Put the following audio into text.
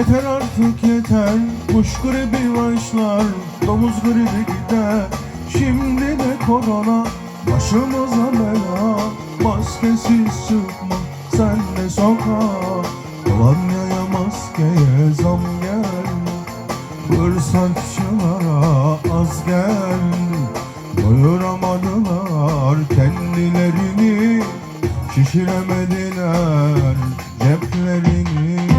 yeter artık yeter. Kuş gribi başlar Domuz gribi gider. Şimdi de korona Başımıza bela. Maskesiz çıkma Sen de sokağa Kolonyaya maskeye zam geldi. Fırsatçılara az geldi. Doyuramadılar Şişiremediler ceplerini